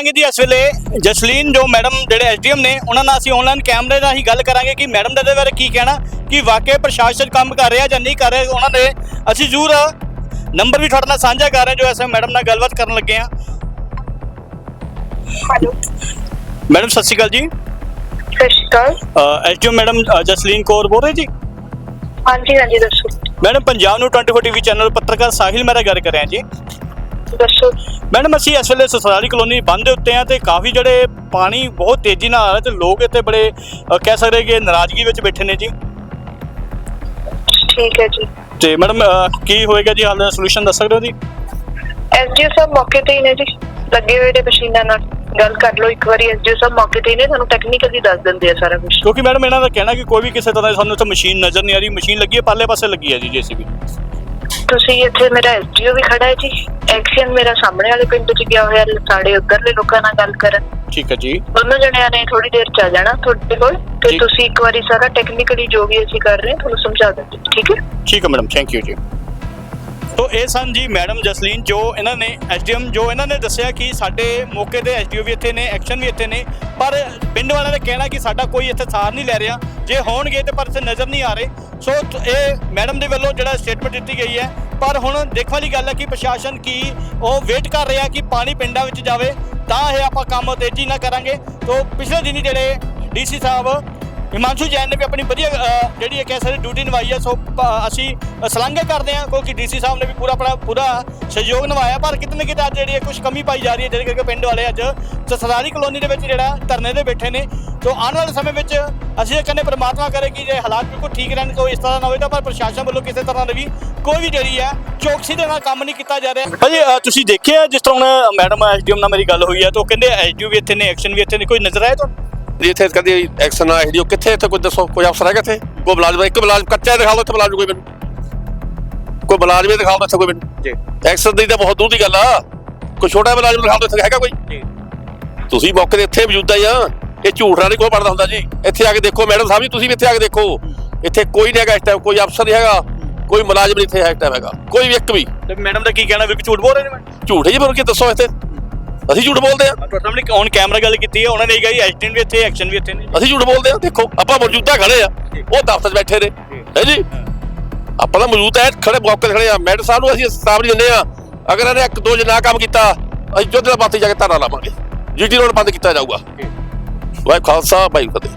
ਕਰਾਂਗੇ ਜੀ ਇਸ ਵੇਲੇ ਜਸਲੀਨ ਜੋ ਮੈਡਮ ਜਿਹੜੇ ਐਸਡੀਐਮ ਨੇ ਉਹਨਾਂ ਨਾਲ ਅਸੀਂ ਆਨਲਾਈਨ ਕੈਮਰੇ ਨਾਲ ਹੀ ਗੱਲ ਕਰਾਂਗੇ ਕਿ ਮੈਡਮ ਦੇ ਬਾਰੇ ਕੀ ਕਹਿਣਾ ਕਿ ਵਾਕਈ ਪ੍ਰਸ਼ਾਸਨ ਕੰਮ ਕਰ ਰਿਹਾ ਜਾਂ ਨਹੀਂ ਕਰ ਰਿਹਾ ਉਹਨਾਂ ਦੇ ਅਸੀਂ ਜ਼ਰੂਰ ਨੰਬਰ ਵੀ ਤੁਹਾਡੇ ਨਾਲ ਸਾਂਝਾ ਕਰ ਰਹੇ ਜੋ ਐਸਐਮ ਮੈਡਮ ਨਾਲ ਗੱਲਬਾਤ ਕਰਨ ਲੱਗੇ ਹਾਂ। ਹੈਲੋ ਮੈਡਮ ਸਤਿ ਸ਼੍ਰੀ ਅਕਾਲ ਜੀ। ਸਤਿ ਸ਼੍ਰੀ ਅਕਾਲ। ਐਸਡੀਐਮ ਮੈਡਮ ਜਸਲੀਨ ਕੌਰ ਬੋਲ ਰਹੇ ਜੀ? ਹਾਂਜੀ ਹਾਂਜੀ ਦੱਸੋ। ਮੈਡਮ ਪੰਜਾਬ ਨੂੰ 24 ਟੀਵੀ ਚੈਨਲ ਪੱਤਰਕਾਰ ਸਾਹਿਲ ਮੇਰਾ ਗੱਲ ਕਰ ਰਿਹਾ ਜੀ। ਦੱਸੋ। ਮੈਡਮ ਅਸੀਂ ਇਸ ਵੇਲੇ ਸਸਰਾਲੀ ਕਲੋਨੀ ਬੰਦ ਦੇ ਉੱਤੇ ਆ ਤੇ ਕਾਫੀ ਜਿਹੜੇ ਪਾਣੀ ਬਹੁਤ ਤੇਜ਼ੀ ਨਾਲ ਆ ਰਿਹਾ ਤੇ ਲੋਕ ਇੱਥੇ ਬੜੇ ਅ, ਕਹਿ ਸਕਦੇ ਕਿ ਨਾਰਾਜ਼ਗੀ ਵਿੱਚ ਬੈਠੇ ਨੇ ਜੀ। ਠੀਕ ਹੈ ਜੀ। ਤੇ ਮੈਡਮ ਅ, ਕੀ ਹੋਏਗਾ ਜੀ? ਹਾਲ ਦਾ ਸੋਲੂਸ਼ਨ ਦੱਸ ਸਕਦੇ ਹੋ ਜੀ? ਐਸਡੀਓ ਸਾਹਿਬ ਮੌਕੇ ਤੇ ਹੀ ਨੇ ਜੀ। ਲੱਗੇ ਹੋਏ ਨੇ ਮਸ਼ੀਨਾਂ ਨਾਲ। ਗੱਲ ਕਰ ਲਓ ਇੱਕ ਵਾਰੀ ਐਸਡੀਓ ਸਾਹਿਬ ਮੌਕੇ ਤੇ ਹੀ ਨੇ। ਤੁਹਾਨੂੰ ਟੈਕਨੀਕਲੀ ਦੱਸ ਦਿੰਦੇ ਆ ਸਾਰਾ ਕੁਝ ਕਿਉਂਕਿ ਮੈਡਮ ਇਹਨਾਂ ਦਾ ਕਹਿਣਾ ਕਿ ਕੋਈ ਵੀ ਕਿਸੇ ਤਰ੍ਹਾਂ ਦੀ ਸਾਨੂੰ ਇੱਥੇ ਮਸ਼ੀਨ ਨਜ਼ਰ ਨਹੀਂ ਆ ਰਹੀ। ਮਸ਼ੀਨ ਲੱਗੀ ਹੈ ਪਰਲੇ ਪਾਸੇ ਲੱਗੀ ਹੈ ਜੀ ਜੀਸੀਬੀ। ਤੁਸੀਂ ਇੱਥੇ ਮੇਰਾ ਐਸਡੀਓ ਵੀ ਖੜਾ ਹੈ ਜੀ। ਐਕਸ਼ਨ ਮੇਰਾ ਸਾਹਮਣੇ ਵਾਲੇ ਪਿੰਡ 'ਚ ਗਿਆ ਹੋਇਆ ਸਾਡੇ ਉੱਧਰਲੇ ਲੋਕਾਂ ਨਾਲ ਗੱਲ ਕਰਨ। ਠੀਕ ਹੈ ਜੀ। ਦੋਨੋਂ ਜਣਿਆਂ ਨੇ ਥੋੜੀ ਦੇਰ ਚ ਆ ਜਾਣਾ ਤੁਹਾਡੇ ਕੋਲ। ਤੇ। ਤੁਸੀਂ ਇੱਕ ਵਾਰੀ ਸਾਰਾ ਟੈਕਨੀਕਲੀ ਜੋ ਵੀ ਅਸੀਂ ਕਰ ਰਹੇ ਤੁਹਾਨੂੰ ਸਮਝਾ ਦਿੰਦੇ ਠੀਕ ਹੈ? ਠੀਕ ਹੈ ਮੈਡਮ ਥੈਂਕ ਯੂ ਜੀ। ਸੋ ਇਹ ਸਨ ਜੀ ਮੈਡਮ ਜਸਲੀਨ, ਜੋ ਇਹਨਾਂ ਨੇ ਐਸਡੀਐਮ, ਜੋ ਇਹਨਾਂ ਨੇ ਦੱਸਿਆ ਕਿ ਸਾਡੇ ਮੌਕੇ ਤੇ ਐਸਡੀਓ ਵੀ ਇੱਥੇ ਨੇ, ਐਕਸ਼ਨ ਵੀ ਇੱਥੇ ਨੇ, ਪਰ ਪਿੰਡ ਵਾਲਿਆਂ ਦਾ ਕਹਿਣਾ ਕਿ ਸਾਡਾ ਕੋਈ ਇੱਥੇ ਸਾਰ ਨਹੀਂ ਲੈ ਰਿਹਾ। ਜੇ ਹੋਣਗੇ ਤੇ ਪਰ ਇੱਥੇ ਨਜ਼ਰ ਨਹੀਂ ਆ ਰਹੇ। ਸੋ ਇਹ ਮੈਡਮ ਦੇ ਵੱਲੋਂ ਜਿਹੜਾ ਸਟੇਟਮੈਂਟ ਦਿੱਤੀ ਗਈ ਹੈ, ਪਰ ਹੁਣ ਦੇਖਣ ਵਾਲੀ ਗੱਲ ਹੈ ਕਿ ਪ੍ਰਸ਼ਾਸਨ ਕੀ ਉਹ ਵੇਟ ਕਰ ਰਿਹਾ ਕਿ ਪਾਣੀ ਪਿੰਡਾਂ ਵਿੱਚ ਜਾਵੇ। ਤਾਂ ਇਹ ਆਪਾਂ ਕੰਮ ਤੇਜ਼ੀ ਨਾਲ ਕਰਾਂਗੇ। ਤੋ ਪਿਛਲੇ ਦਿਨੀ ਜਿਹੜੇ ਡੀਸੀ ਸਾਹਿਬ ਹਿਮਾਂਸ਼ੂ ਜੈਨ ਨੇ ਵੀ ਆਪਣੀ ਵਧੀਆ ਅ, ਜਿਹੜੀ ਹੈ ਕਹਿ ਸਕਦੇ ਡਿਊਟੀ ਨਿਭਾਈ ਹੈ ਸੋ ਪ- ਅਸੀਂ ਸ਼ਲਾਘਾ ਕਰਦੇ ਹਾਂ ਕਿਉਂਕਿ ਡੀਸੀ ਸਾਹਿਬ ਨੇ ਵੀ ਪੂਰਾ ਆਪਣਾ ਪੂਰਾ ਸਹਿਯੋਗ ਨਿਭਾਇਆ ਪਰ ਕਿਤੇ ਨਾ ਕਿਤੇ ਅੱਜ ਜਿਹੜੀ ਹੈ ਕੁਝ ਕਮੀ ਪਾਈ ਜਾ ਰਹੀ ਹੈ ਜਿਹਦੇ ਕਰਕੇ ਪਿੰਡ ਵਾਲੇ ਅੱਜ ਸਰਦਾਰੀ ਕਲੋਨੀ ਦੇ ਵਿੱਚ ਜਿਹੜਾ ਧਰਨੇ ਦੇ ਬੈਠੇ ਨੇ। ਸੋ ਆਉਣ ਵਾਲੇ ਸਮੇਂ ਵਿੱਚ ਅਸੀਂ ਇਹ ਕਹਿੰਦੇ ਪ੍ਰਮਾਤਮਾ ਕਰੇ ਕਿ ਜੇ ਹਾਲਾਤ ਬਿਲਕੁਲ ਠੀਕ ਰਹਿਣ ਕੋਈ ਇਸ ਤਰ੍ਹਾਂ ਨਾ ਹੋਵੇ ਤਾਂ ਪਰ ਪ੍ਰਸ਼ਾਸਨ ਵੱਲੋਂ ਕਿਸੇ ਤਰ੍ਹਾਂ ਦੀ ਵੀ ਕੋਈ ਵੀ ਜਿਹੜੀ ਹੈ ਚੌਕਸੀ ਦੇ ਨਾਲ ਕੰਮ ਨਹੀਂ ਕੀਤਾ ਜਾ ਰਿਹਾ। ਭਾਜੀ ਅ, ਤੁਸੀਂ ਦੇਖਿਆ ਜਿਸ ਤਰ੍ਹਾਂ ਹੁਣ ਮੈਡਮ ਐਸਡੀਐਮ ਨਾਲ ਮੇਰੀ ਗੱਲ ਹੋਈ ਹੈ ਤਾਂ ਉਹ ਕਹਿੰਦੇ ਐਸਡੀਓ ਵੀ ਇੱਥੇ ਨੇ ਐਕਸ਼ਨ ਵੀ ਇੱਥੇ ਨੇ ਕੋਈ ਨਜ਼ਰ ਆਇਆ ਤੁਹਾਨੂੰ? ਇੱਥੇ ਕਦੀ ਐਕਸ਼ਨ ਆ ਇਹਦੀ ਕਿੱਥੇ ਇੱਥੇ ਕੋਈ ਦੱਸੋ ਕੋਈ ਅਫਸਰ ਹੈਗਾ ਇੱਥੇ? ਕੋਈ ਮੁਲਾਜ਼ਮ ਇੱਕ ਮੁਲਾਜ਼ਮ ਕੱਚਾ ਦਿਖਾ ਦਿਓ ਇੱਥੇ ਮੁਲਾਜ਼ਮ ਕੋਈ ਮੈਨੂੰ। ਕੋਈ ਮੁਲਾਜ਼ਮ ਹੀ ਦਿਖਾ ਦਿਓ ਇੱਥੇ ਕੋਈ ਮੈਨੂੰ। ਜੀ। ਐਕਸ਼ਨ ਦੀ ਤਾਂ ਬਹੁਤ ਦੂਰ ਦੀ ਗੱਲ ਆ। ਕੋਈ ਛੋਟਾ ਮੁਲਾਜ਼ਮ ਦਿਖਾ ਦਿਓ ਇੱਥੇ ਹੈਗਾ ਕੋਈ? ਜੀ। ਤੁਸੀਂ ਮੌਕੇ ਤੇ ਇੱਥੇ ਮੌਜੂਦਾ ਆ। ਇਹ ਝੂਠ ਨਹੀਂ ਕੋਈ ਪੜਦਾ ਹੁੰਦਾ ਜੀ। ਇੱਥੇ ਆ ਕੇ ਦੇਖੋ ਮੈਡਮ ਸਾਹਿਬ ਜੀ ਤੁਸੀਂ ਵੀ ਇੱਥੇ ਆ ਕੇ ਦੇਖੋ। ਇੱਥੇ ਕੋਈ ਨਹੀਂ ਹੈਗਾ ਇਸ ਟਾਈਮ ਕੋਈ ਅਫਸਰ ਨਹੀਂ ਹੈਗਾ। ਕੋਈ ਮੁਲਾਜ਼ਮ ਨਹੀਂ ਇੱਥੇ ਹੈ ਇਸ ਟਾਈਮ ਹੈਗਾ। ਕੋਈ ਵੀ ਇੱਕ ਵੀ। ਤੇ ਮੈਡਮ ਦਾ ਕੀ ਕਹਿਣਾ ਵੀ ਝੂਠ ਬੋਲ ਰਹੇ ਨੇ ਮੈਂ ਝੂਠ ਹੈ ਜੀ ਬੋਲ ਕੇ ਦੱਸੋ ਇੱਥੇ। ਅਸੀਂ ਝੂਠ ਬੋਲਦੇ ਆ। ਤੁਹਾਡੇ ਸਾਹਮਣੇ ਔਨ ਕੈਮਰਾ ਗੱਲ ਕੀਤੀ ਹੈ ਉਹਨਾਂ ਨੇ ਕਹੀ ਐਕਸ਼ਨ ਵੀ ਇੱਥੇ ਐਕਸ਼ਨ ਵੀ ਇੱਥੇ ਨੇ। ਅਸੀਂ ਝੂਠ ਬੋਲਦੇ ਆ। ਦੇਖੋ ਆਪਾਂ ਮੌਜੂਦਾ ਖੜੇ ਆ। ਉਹ ਦਫ਼ਤਰ 'ਚ ਬੈਠੇ ਨੇ। ਹੈ ਜੀ? ਆਪਾਂ ਤਾਂ ਮੌਜੂਦ ਹੈ ਖੜੇ ਮੌਕੇ ਤੇ ਖੜੇ ਆ। ਮੈਡਮ ਸਾਹਿਬ ਨੂੰ ਅਸੀਂ ਸਤਾਬ ਨਹੀਂ ਦਿੰਦੇ ਆ। ਅਗਰ ਇਹਨੇ ਇੱਕ ਦੋ ਜਨਾ ਕੰਮ ਕੀਤਾ ਅਸੀਂ ਜੁੱਧ ਦਾ ਪਾਸੇ ਜਾ ਕੇ ਧਰਨਾ ਲਾਵਾਂਗੇ। ਜੀਟੀ ਰੋਡ ਬੰਦ ਕੀਤਾ ਜਾਊਗਾ। ਵਾਹਿ ਖਾਲਸਾ ਭਾਈ ਫਤਿਹ।